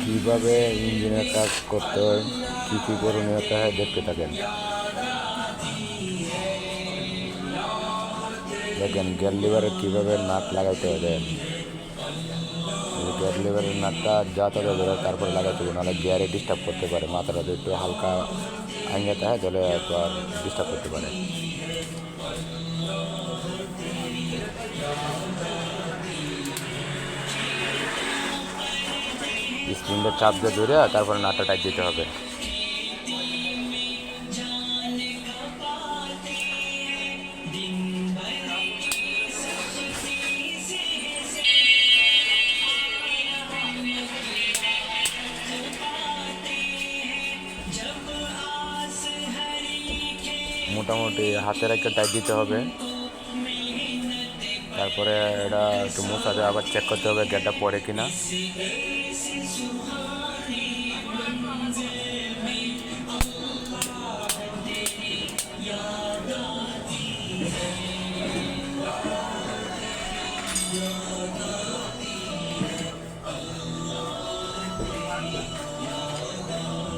কীভাবে ইঞ্জিনের কাজ করতে হয়, কী কী করণীয়তা হয় দেখতে থাকেন। দেখেন গ্যার লিভারে কীভাবে নাট লাগাইতে হয়, দেখেন। গ্যার লিভারের নাটটা যা তাদের ধরে তারপরে লাগাইতে হবে, নাহলে গিয়ারে ডিস্টার্ব করতে পারে, মাথাটা একটু হালকা আঙ্গাতে হয় তাহলে একবার ডিস্টার্ব করতে পারে। স্প্রিংটা চাপ দিয়ে ধরে তারপরে নাটটা টাইট দিতে হবে। মোটামুটি হাতে রেখে টাইট দিতে হবে। তারপরে এটা একটু দিয়ে আবার চেক করতে হবে গেটটা পড়ে কিনা।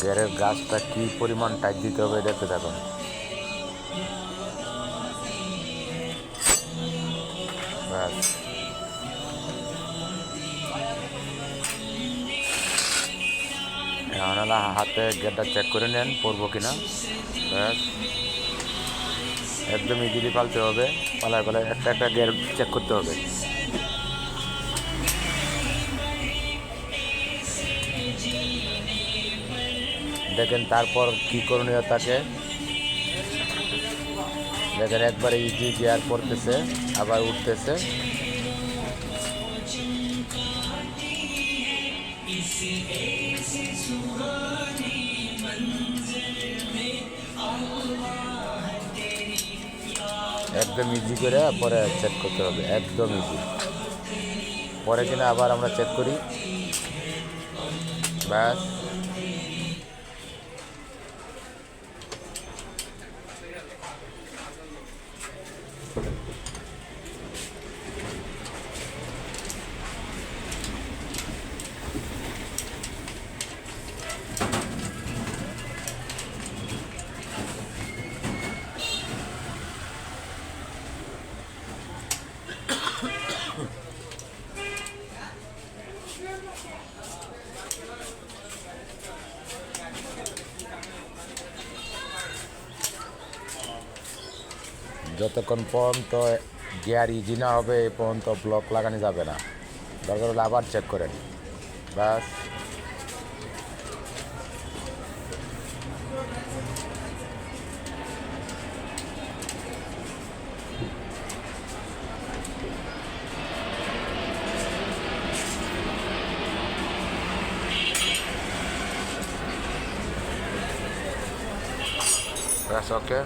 গেরের গাছটা কি পরিমাণ টাইট দিতে হবে দেখতে থাকুন হলো হাতে গেটটা চেক করে নেন, পরবো কিনা। ব্যাস। একদম ইজিলি পালতে হবে, পালায় পালায় একটা একটা গের চেক করতে হবে। দেখেন তারপর কি করণীয় তাকে। দেখেন একবারে ইজি গিয়ার পড়তেছে, আবার উঠতেছে। একদম ইজি করে পরে চেক করতে হবে, একদম ইজি পরে কিনা আবার আমরা চেক করি। ব্যাস। যতক্ষণ পর্যন্ত গিয়ার ইজি না হবে এই পর্যন্ত ব্লক লাগানো যাবে না। দরকার হলে আবার চেক করেন ব্যাস। ব্যাস ওকে